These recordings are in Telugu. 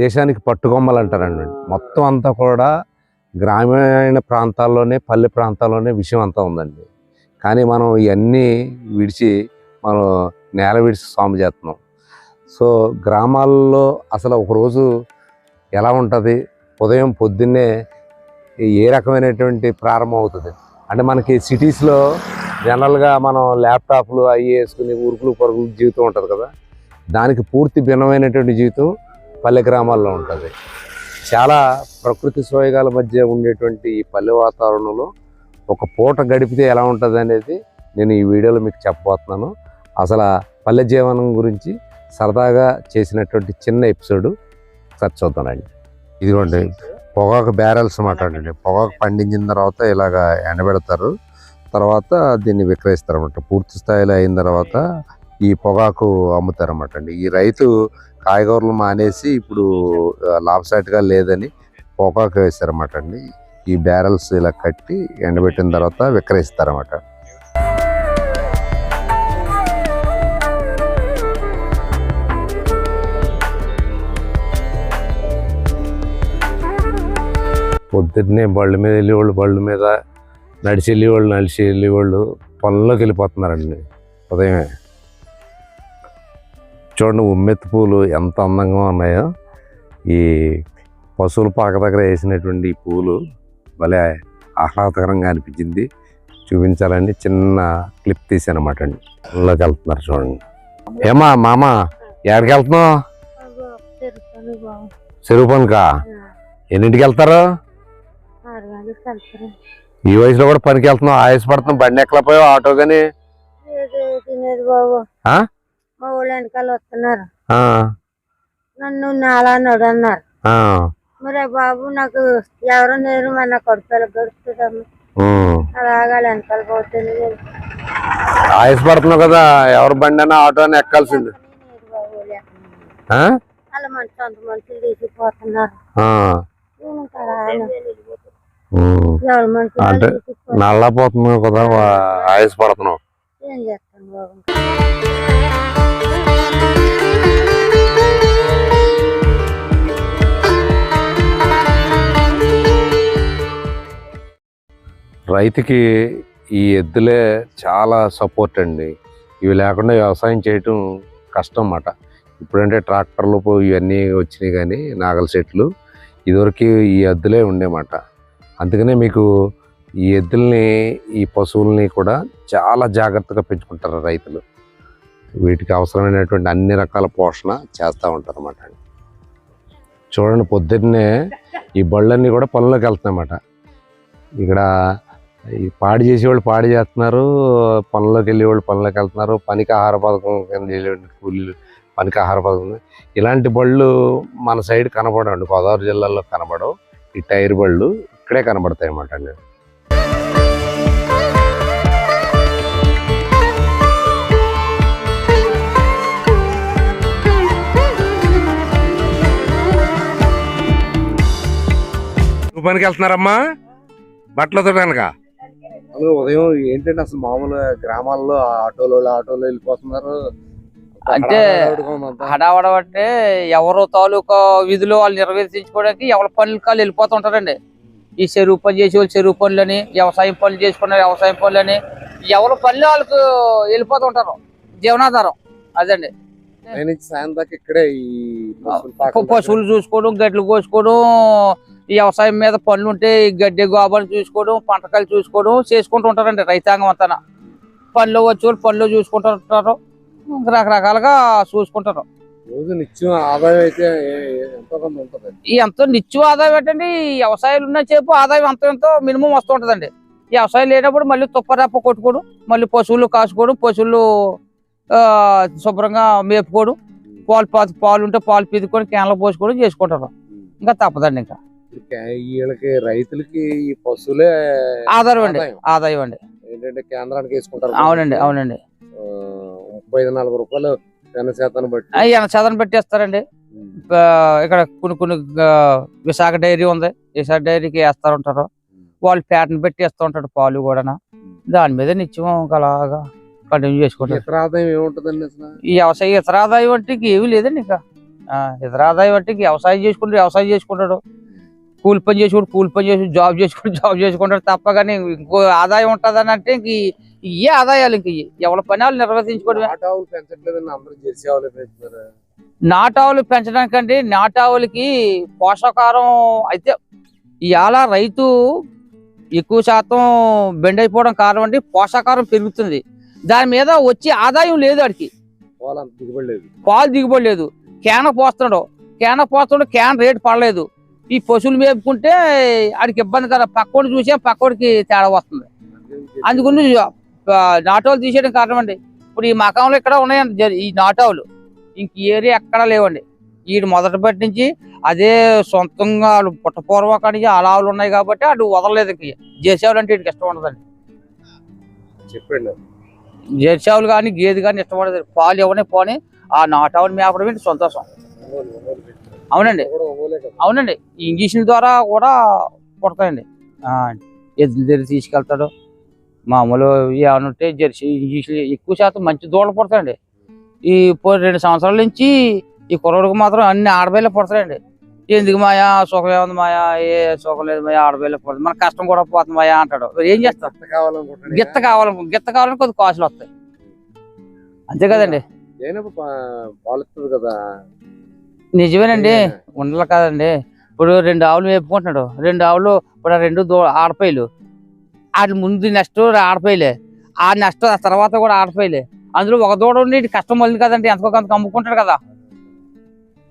దేశానికి పట్టుకొమ్మలు అంటారండి మొత్తం అంతా కూడా గ్రామీణ ప్రాంతాల్లోనే పల్లె ప్రాంతాల్లోనే విషయం అంతా ఉందండి. కానీ మనం ఇవన్నీ విడిచి మనం నేల విడిచి స్వామి చేస్తున్నాం. సో గ్రామాల్లో అసలు ఒకరోజు ఎలా ఉంటుంది? ఉదయం పొద్దున్నే ఏ రకమైనటువంటి ప్రారంభం అవుతుంది? అంటే మనకి సిటీస్లో జనరల్గా మనం ల్యాప్టాప్లు అవి వేసుకుని ఉరుకులు పరుగులు జీవితం ఉంటుంది కదా? దానికి పూర్తి భిన్నమైనటువంటి జీవితం పల్లె గ్రామాల్లో ఉంటుంది. చాలా ప్రకృతి సోయగాల మధ్య ఉండేటువంటి ఈ పల్లె వాతావరణంలో ఒక పూట గడిపితే ఎలా ఉంటుంది అనేది నేను ఈ వీడియోలో మీకు చెప్పబోతున్నాను. అసలు పల్లె జీవనం గురించి సరదాగా చేసినటువంటి చిన్న ఎపిసోడ్ ఒకసారి చూద్దానండి ఇదిగోండి పొగాకు బ్యారెల్స్ అన్నమాట అండి పొగాకు పండించిన తర్వాత ఇలాగ ఎండబెడతారు. తర్వాత దీన్ని విక్రయిస్తారు అనమాట పూర్తి స్థాయిలో అయిన తర్వాత ఈ పొగాకు అమ్ముతారు అనమాట అండి. ఈ రైతు కాయగూరలు మానేసి ఇప్పుడు లాభసాటిగా లేదని పొగాకు వేస్తారన్నమాట అండి. ఈ బ్యారల్స్ ఇలా కట్టి ఎండబెట్టిన తర్వాత విక్రయిస్తారన్నమాట. పొద్దున్నే బళ్ళు మీద వెళ్ళేవాళ్ళు బళ్ళు మీద నడిచి వెళ్ళేవాళ్ళు నడిచి వెళ్ళేవాళ్ళు పొలంలోకి వెళ్ళిపోతున్నారండి. ఉదయమే. చూడండి ఉమ్మెత్తి పూలు ఎంత అందంగా ఉన్నాయో. ఈ పశువుల పాక దగ్గర వేసినటువంటి ఈ పూలు భలే ఆహ్లాదకరంగా అనిపించింది. చూపించాలని చిన్న క్లిప్ తీసానమాట అండి. అందులోకి వెళ్తున్నారు చూడండి. ఏమా మామ ఎక్కడికి వెళ్తున్నావు? చెరువు పనుకా? ఎన్నింటికి వెళ్తారు? ఈ వయసులో కూడా పనికి వెళ్తున్నావు. ఆయాసపడుతున్నావు. బండి ఎక్కలేకపోయావు? ఆటో కానీ బాబు? మా ఊళ్ళో వెనకాల వస్తున్నారు. నన్ను నాలా నడు అన్నారు. మరి బాబు నాకు ఎవరు నేరు మన కొడుకులు గడుపుతుందమ్మా. అలాగా వెనకాల పోతుంది ఆయాసపడుతున్నావు కదా ఎవరు బండి అయినా ఆటో అని ఎక్కాల్సింది మంచి సొంత మనుషులు నేను వాళ్ళు అంటే. నల్లపోతున్నావు కదా ఆయాసపడుతున్నావు ఏం చేస్తాను బాబు? రైతుకి ఈ ఎద్దులే చాలా సపోర్ట్ అండి. ఇవి లేకుండా వ్యవసాయం చేయటం కష్టం అన్నమాట ఇప్పుడంటే ట్రాక్టర్లు ఇవన్నీ వచ్చినాయి కానీ నాగల చెట్లు ఇదివరకు ఈ ఎద్దులే ఉండేమాట. అందుకనే మీకు ఈ ఎద్దుల్ని ఈ పశువుల్ని కూడా చాలా జాగ్రత్తగా పెంచుకుంటారు రైతులు. వీటికి అవసరమైనటువంటి అన్ని రకాల పోషణ చేస్తూ ఉంటారు అన్నమాట చూడండి పొద్దున్నే ఈ బళ్ళన్నీ కూడా పనులకు వెళ్తున్నాయన్నమాట. ఇక్కడ ఈ పాడి చేసేవాళ్ళు పాడి చేస్తున్నారు పనులకు వెళ్ళేవాళ్ళు పనులకు వెళ్తున్నారు పనికి ఆహార పథకం కింద వెళ్ళేవాళ్ళు కూలీలు పనికి ఆహార పథకం ఇలాంటి బళ్ళు మన సైడ్ కనపడండి గోదావరి జిల్లాలో కనపడవు. ఈ టైర్ బళ్ళు ఇక్కడే కనబడతాయి అన్నమాట అండి. నువ్వు పనికి వెళ్తున్నారమ్మా? బట్టలతో కనుక ఉదయం ఏంటంటే అసలు మామూలుగా గ్రామాల్లో ఆటోలో ఆటోలో వెళ్ళిపోతున్నారు. అంటే హడావడ అంటే ఎవరు తాలూకా విధులు వాళ్ళు నిర్వర్తించుకోవడానికి ఎవరి పనులు కాళ్ళు వెళ్ళిపోతూ ఉంటారండి. ఈ చెరువు పని చేసే వాళ్ళు చెరువు పనులని వ్యవసాయం పనులు చేసుకునే వ్యవసాయం పనులని ఎవరి పనులు వాళ్ళకు వెళ్ళిపోతూ ఉంటారు. జీవనాధారం. అదండి. నుంచి సాయం దాకా ఇక్కడే ఈ పశువుల చూసుకోవడం గడ్లు కోసుకోవడం వ్యవసాయం మీద పనులు ఉంటే ఈ గడ్డి గోబలు చూసుకోవడం పంటకాయలు చూసుకోవడం చేసుకుంటూ ఉంటారండి రైతాంగం అంతా పనులు వచ్చి పనులు చూసుకుంటూ ఉంటారు. రకరకాలుగా చూసుకుంటారు. రోజు నిత్యం ఆదాయం అయితే ఎంతో నిత్యం ఆదాయం ఏంటండి? ఈ వ్యవసాయాలు ఉన్న చేపు ఆదాయం ఎంతో ఎంతో మినిమం వస్తూ ఉంటుందండి. ఈ వ్యవసాయం లేనప్పుడు మళ్ళీ తుప్పరాప కొట్టుకోవడం మళ్ళీ పశువులు కాసుకోవడం పశువులు శుభ్రంగా మేపుకోవడం పాలు పాలు పాలు ఉంటే పాలు పీదుకొని క్యాన్లో పోసుకోవడం చేసుకుంటారు. ఇంకా తప్పదండి ఇంకా. వీళ్ళకి రైతులకి ఈ పశువులే ఆధారం అండి. ఆదాయం. అండి. ఏంటంటే కేంద్రానికి వేసుకుంటారు అవునండి అవునండి. ముప్పై ఐదు నలభై రూపాయలు జన శాతాన్ని బట్టి. పెట్టేస్తారండి ఆ, ఇక్కడ కొన్ని కొన్ని విశాఖ డైరీ ఉంది. విశాఖ డైరీకి వేస్తారు ఉంటారు. వాళ్ళు ప్యాటర్న్ పెట్టి వేస్తూ ఉంటాడు పాలు కూడా దాని మీద నిత్యం అలాగా కంటిన్యూ చేసుకుంటారు. ఇతర ఆదాయం ఏముంటుందండి ఈ వ్యవసాయ ఇతర ఆదాయం అంటే ఏమీ లేదండి ఇంకా. ఇతర ఆదాయం అంటే వ్యవసాయం చేసుకుంటాడు వ్యవసాయం చేసుకుంటాడు. కూలి పని చేసుకుంటూ కూలి పని చేసి జాబ్ చేసుకుంటూ జాబ్ చేసుకుంటాడు తప్ప కానీ ఇంకో ఆదాయం ఉంటుందని అంటే ఇంక ఇయ్యే ఆదాయాలు ఇంక. ఎవరి పని వాళ్ళు పెంచుతున్నారు. నాటావులు పెంచడానికంటే నాటావులకి పోషకాహారం అయితే ఇవాళ రైతు ఎక్కువ శాతం బెండ్ అయిపోవడం కారణం అంటే పోషకాహారం పెరుగుతుంది. దాని మీద వచ్చే ఆదాయం లేదు వాడికి పాలు దిగుబడి లేదు. కేన పోస్తున్నాడు. కేన పోస్తున్నాడు క్యాన్ రేటు పడలేదు. ఈ పశువులు మేపుకుంటే ఆడికి ఇబ్బంది కదా. పక్కోడు చూసే పక్కోడికి తేడా వస్తుంది. అందుకని నాటోలు తీసేయడం కారణం అండి. ఇప్పుడు ఈ మకంలో ఇక్కడ ఉన్నాయండి ఈ నాటోలు. ఇంక ఏరియా ఎక్కడా లేవండి. వీడు మొదటి బట్టి నుంచి అదే సొంతంగా వాళ్ళు పుట్టపూర్వక నుంచి అలావులు ఉన్నాయి కాబట్టి అటు వదలలేదు ఇంక. జేసేవాళ్ళు అంటే వీటికి ఇష్టం ఉండదండి. చెప్పండి. జెర్సావులు కానీ గేదె కానీ ఇష్టపడదు పాలు ఇవ్వని పోని ఆ నాటావులు మేపడం ఏంటి సంతోషం అవునండి. అవునండి. ఈ ద్వారా కూడా పుడతాయండి ఎద్దుల దగ్గర తీసుకెళ్తాడు. మామూలు ఏమైనా ఉంటే జెర్సీ ఇంజక్షన్ ఎక్కువ శాతం మంచి దూడలు పుడతాయండి. ఈ రెండు సంవత్సరాల నుంచి ఈ కుర్రోడికి మాత్రం అన్ని ఆడబయలే పుడతాయండి. ఎందుకు మాయా? సుఖం ఏముంది మాయా? ఏ సుఖం లేదు మాయా? ఆడబయలే పుడుతుంది మన కష్టం కూడా పోతుంది మాయా అంటాడు. ఏం చేస్తాం గిత్త కావాలను గిత్త కావాలని కొద్ది కాసులు వస్తాయి. అంతే కదండి. కదా. నిజమేనండి. ఉండలు కాదండి. ఇప్పుడు రెండు ఆవులు వేపుకుంటున్నాడు రెండు ఆవులు ఇప్పుడు ఆ రెండు ఆడపాయలు వాటి ముందు నెక్స్ట్ ఆడపాయలే ఆ నెక్స్ట్ ఆ తర్వాత కూడా ఆడపాయలే అందులో ఒక దూడ ఉండి కష్టం మొదలు కదండి. ఎంతకో కొంత అమ్ముకుంటాడు కదా.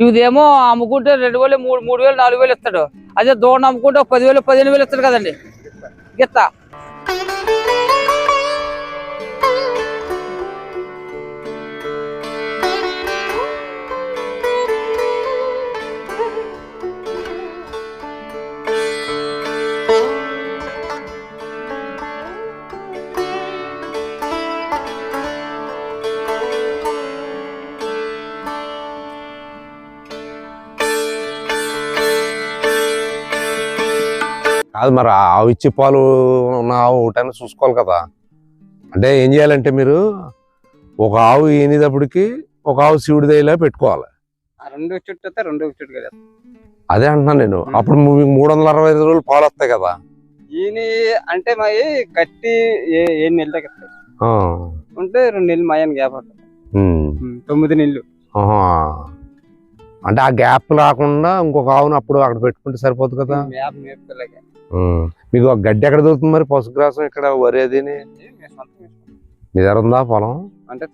ఇదేమో అమ్ముకుంటే రెండు వేలు మూడు మూడు వేలు నాలుగు వేలు ఇస్తాడు. అదే దూడ అమ్ముకుంటే ఒక పదివేలు పదిహేను వేలు ఇస్తాడు కదండి. గిత్త కాదు మరి ఆవు ఇచ్చి పాలు ఉన్న ఆవు ఒకటైనా చూసుకోవాలి కదా. అంటే ఏం చేయాలంటే మీరు ఒక ఆవు ఈనేటప్పటికి ఒక ఆవు శివుడి దయలా పెట్టుకోవాలి. రెండు చుట్టూ రెండు చుట్టూ కదా అదే అంటున్నాను నేను. అప్పుడు మీకు మూడు వందల అరవై ఐదు రోజులు పాలు వస్తాయి కదా. ఈయన అంటే మరి కట్టి ఏ ఏడు నెలల దగ్గర ఉంటే రెండు నెలలు మాయని గ్యాప్ ఉంటుంది ఉమ్, తొమ్మిది నెలలు. అంటే ఆ గ్యాప్ రాకుండా ఇంకొక ఆవును అప్పుడు అక్కడ పెట్టుకుంటే సరిపోతుంది కదా. మీకు గడ్డి ఎక్కడ దొరుకుతుంది మరి? పశుగ్రాసం ఇక్కడ వరి అదిని? మేము సొంతం వేసుకుంటాం. మీ దగ్గర ఉందా పొలం? అంటే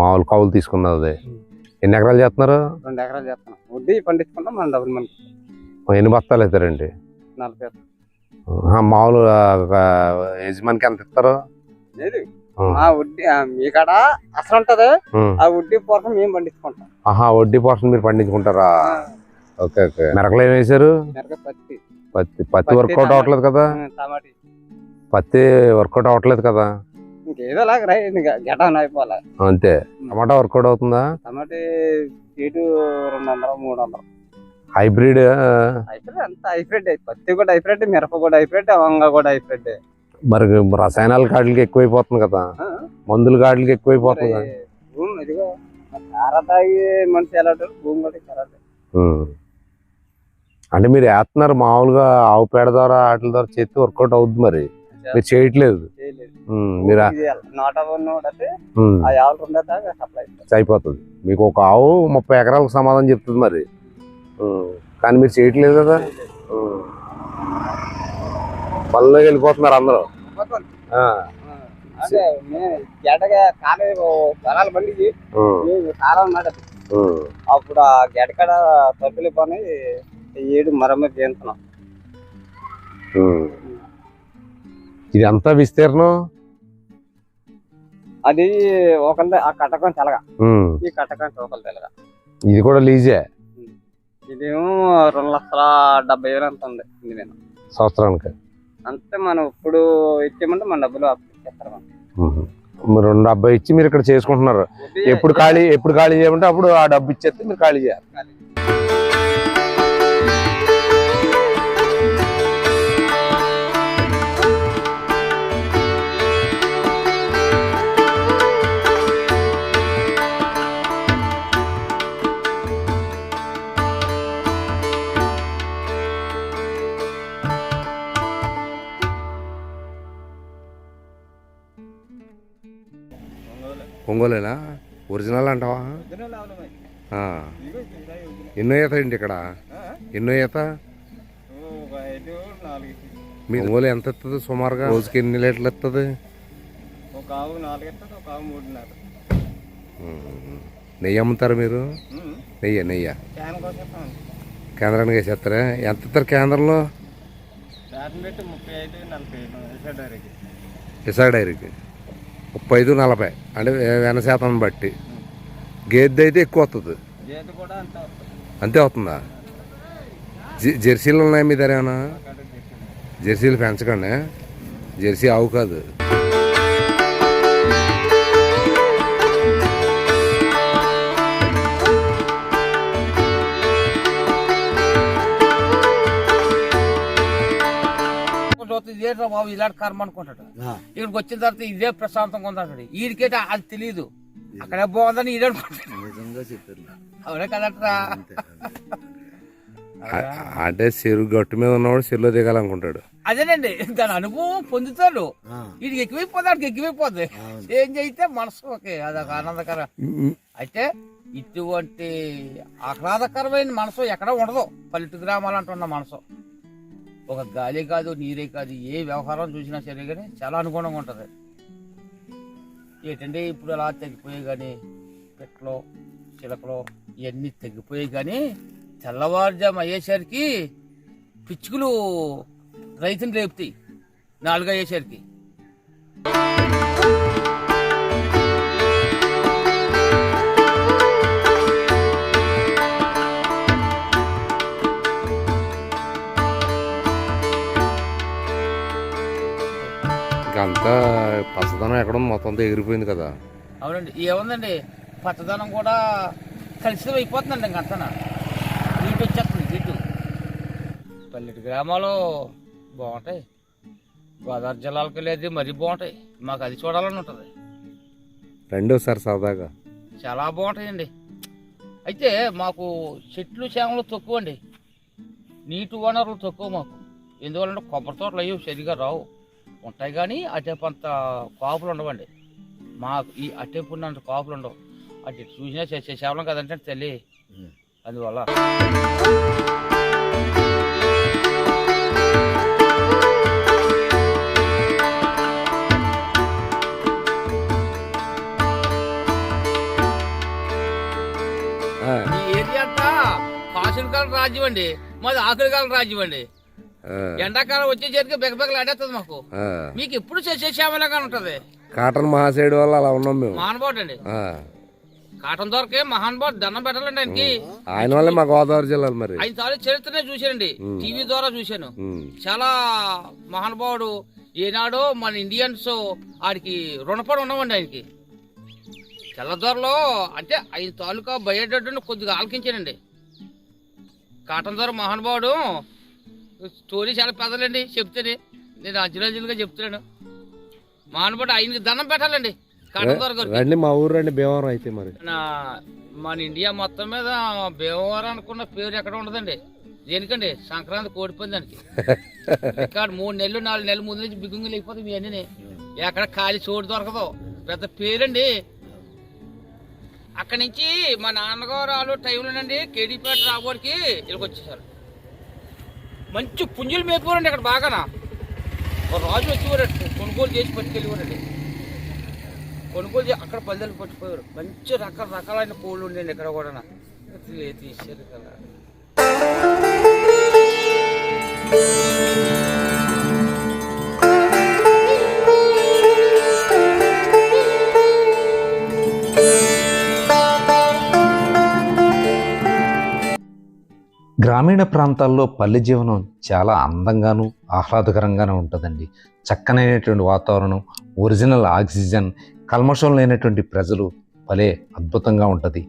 మామూలు కౌలు తీసుకున్నది ఎన్ని ఎకరాలు చేస్తున్నారు? రెండు ఎకరాలు చేస్తున్నాం. వడ్డీ పండించుకుంటాం మన డబ్బులు మనకి. ఎన్ని బస్తాలు అవుతారండి నలభై మామూలు యజమానికి ఎంత ఇస్తారు? లేదు. ఆ. వడ్డీ మీ కాడ అసలు ఉంటది. ఆ. వడ్డీ పూర్వం మేము పండించుకుంటాం. ఆహా వడ్డీ పోర్షన్ మీరు పండించుకుంటారా? Okay okay. మిరకలు ఏం మిరగ పత్తి. పత్తి పత్తి వర్కౌట్. అవ్వట్లేదు కదా? పత్తి వర్కౌట్ అవ్వట్లేదు కదా? ఇంకేదో గెటాన్ అయిపోవాలి. అంతే. టమాటా వర్కౌట్ అవుతుందా? టమాటీ సీటు రెండు వందలు మూడు వందలు. హైబ్రిడ్ హైబ్రిడ్ అంతా హైబ్రిడ్. పత్తి కూడా హైబ్రిడ్ మిరప కూడా హైబ్రిడ్ వంగ కూడా హైబ్రిడ్. మరి రసాయనాల కాట్లకి ఎక్కువైపోతుంది కదా. మందుల కాట్లకి ఎక్కువైపోతుంది. కదా. అంటే మీరు వేస్తున్నారు మామూలుగా ఆవు పేడ ద్వారా వాటి ద్వారా చేస్తే వర్కౌట్ అవుద్ది మరి. మీరు చేయట్లేదు. మీరు అయిపోతుంది. మీకు ఒక ఆవు ముప్పై ఎకరాలకు సమాధానం చెప్తుంది మరి. కానీ మీరు చేయట్లేదు కదా. పనిలోకి వెళ్ళిపోతున్నారు అందరూ. గడ్డగా కాలే కాలం ఉమ్. అప్పుడు ఆ గడ్డకడ తప్పులు పని ఏడు మరమ్మతి చేస్తున్నాం. ఇది అంతా విస్తీర్ణం? అది ఒకళ్ళ ఆ కట్టకం తెలగా. ఈ కట్టకం ఒకళ్ళు తెలగా. ఇది కూడా లీజే? ఇదేమో రెండు లక్షల డెబ్బై వేలు అంత ఉంది. సంవత్సరానికి? అంతే మనం ఇప్పుడు ఇచ్చేయమంటే మన డబ్బులు అప్పు ఇచ్చేస్తారు మనం. ఉమ్. మీరు రెండు డెబ్బై ఇచ్చి మీరు ఇక్కడ చేసుకుంటున్నారు ఎప్పుడు ఖాళీ ఎప్పుడు ఖాళీ చేయమంటే అప్పుడు ఆ డబ్బు ఇచ్చేస్తే మీరు ఖాళీ చేయాలి ఒంగోలేనా? ఒరిజినల్ అంటావా. ఎన్నో ఈత అండి ఇక్కడ? ఎన్నో ఈత? మీ ఒంగోలు ఎంత ఇస్తుంది సుమారుగా? రోజుకి ఎన్ని లీటర్లు ఎత్తుంది. నెయ్యి అమ్ముతారా మీరు. నెయ్యి నెయ్యి. కేంద్రానికి వేసేస్తారా ఎంత ఇస్తారు కేంద్రంలో? పెట్టి ముప్పై ఐదు నలభై. అంటే వెన శాతం బట్టి. గేదె అయితే ఎక్కువ వస్తుంది అంత వస్తుంది అంతే అవుతుందా జె- జెర్సీలు ఉన్నాయి మీ దగ్గర ఏమైనా. జెర్సీలు పెంచకండి. జెర్సీ ఆవు కాదు. చూస్తే ఇదేంట్రా బాబు ఇలాంటి కర్మ అనుకుంటాడు. ఇక్కడికి వచ్చిన తర్వాత ఇదే ప్రశాంతంగా ఉందంటాడు వీడికైతే అది తెలియదు అక్కడే బాగుందని ఈడు అవునే కదట్రా అంటే చెరువు గట్టు మీద ఉన్నవాడు చెరువులో దిగాలనుకుంటాడు. అదేనండి దాని అనుభవం పొందుతాడు. వీడికి ఎక్కువైపోతుంది వాడికి ఎక్కువైపోద్ది. ఏం చేయితే మనసు ఓకే అదొక ఆనందకరం. అయితే ఇటువంటి ఆహ్లాదకరమైన మనసు ఎక్కడ ఉండదు. పల్లెటూరు గ్రామాలు అంటున్న మనసు. ఒక గాలి కాదు నీరే కాదు ఏ వ్యవహారం చూసినా సరే కానీ చాలా అనుగుణంగా ఉంటుంది. ఏంటంటే ఇప్పుడు అలా తగ్గిపోయాయి కానీ పెట్లో చిలకలు ఇవన్నీ తగ్గిపోయాయి కానీ తెల్లవారుజాము అయ్యేసరికి పిచ్చుకలు రైతుని రేపుతాయి నాలుగు అయ్యేసరికి. అంతా ఎగిరిపోయింది కదా. అవునండి. ఏముందండి? పచ్చదనం కూడా కలుషితం అయిపోతుందండి ఇంకంతనా నీటి వచ్చేస్తుంది నీటు పల్లెటి గ్రామాలు బాగుంటాయి. గోదావరి జిల్లాలకు వెళ్ళేది మరీ బాగుంటాయి. మాకు అది చూడాలని ఉంటుంది. రెండోసారి సరదాగా. చాలా బాగుంటాయండి. అయితే మాకు చెట్లు చేమలు తక్కువ అండి. నీటి వనరులు తక్కువ మాకు. ఎందువల్లంటే కొబ్బరి తోటలు అయ్యి సరిగా రావు. ఉంటాయి కానీ అటేపంత కాపులు ఉండవండి. మాకు ఈ అటేపు ఉన్నంత కాపులు ఉండవు. అటు చూసినా చేసే చేపలం కదంటే తల్లి అందువల్ల. రాజ్యం అండి. మాది ఆకుల కాలం రాజ్యం అండి. ఎండాకాలం వచ్చేసరికి బెగబెగలు ఆడేస్తుంది మాకు. మీకు ఎప్పుడు చేసే శ్యామలంగా ఉంటది కాటన్ మహాశయుడు వల్ల అలా ఉన్నాం మేము. మహానుభావుడు అండి. కాటన్ దొరకే మహానుభావుడు దండం పెట్టాలండి ఆయనకి. ఆయన వల్లే మా గోదావరి జిల్లాలు మరి. ఆయన తాలూ చరిత్రనే చూశానండి. టీవీ ద్వారా చూశాను. చాలా మహానుభావుడు ఏనాడో మన ఇండియన్స్ ఆడికి రుణపడి ఉన్నామండి ఆయనకి. తెల్లదొరలో అంటే ఆయన తాలూకా బయోడేటాను కొద్దిగా ఆలకించానండి. కాటన్ దొర మహానుభావుడు స్టోరీ చాలా పెద్దలండి చెప్తేనే. నేను అంచులంచులుగా చెప్తున్నాను. మహానుభావుడు ఆయనకి దండం పెట్టాలండి. రండి మా ఊరు రండి భీమవరం అయితే మరి. మన ఇండియా మొత్తం మీద భీమవరం అనుకున్న పేరు ఎక్కడ ఉండదండి. దేనికండి? సంక్రాంతి కోడిపోయిందానికి ఇక్కడ మూడు నెలలు నాలుగు నెలల ముందు నుంచి బిగుంగులు అయిపోతాయి మీ అన్నీ ఎక్కడ ఖాళీ చోటు దొరకదు. పెద్ద పేరండి. అక్కడి నుంచి మా నాన్నగారు వాళ్ళు టైంలోనండి కేడీపేట రాబోడికి ఇక్కడికి వచ్చేసారు. మంచి పుంజులు మేపుకోరండి ఇక్కడ బాగానా. ఒక రాజు వచ్చేవారండి కొనుగోలు చేసి పట్టుకెళ్ళేవారండి కొనుగోలు చేసి అక్కడ పందాలు పట్టుకుపోయారు. మంచి రకరకాలైన పూలు కోళ్ళు ఉండండి ఇక్కడ కూడా. తీసారు కదా. గ్రామీణ ప్రాంతాల్లో పల్లె జీవనం చాలా అందంగాను ఆహ్లాదకరంగానే ఉంటుందండి. చక్కనైనటువంటి వాతావరణం ఒరిజినల్ ఆక్సిజన్ కల్మషం లేనటువంటి ప్రజలు భలే అద్భుతంగా ఉంటుంది.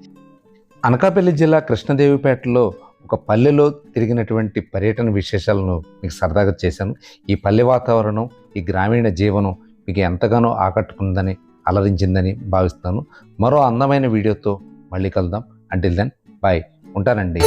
అనకాపల్లి జిల్లా కృష్ణదేవిపేటలో ఒక పల్లెలో తిరిగినటువంటి పర్యటన విశేషాలను మీకు సరదాగా చేశాను. ఈ పల్లె వాతావరణం ఈ గ్రామీణ జీవనం మీకు ఎంతగానో ఆకట్టుకుందని అలరించిందని భావిస్తాను. మరో అందమైన వీడియోతో మళ్ళీ కలుద్దాం. అంటిల్ దెన్ బాయ్ ఉంటానండి.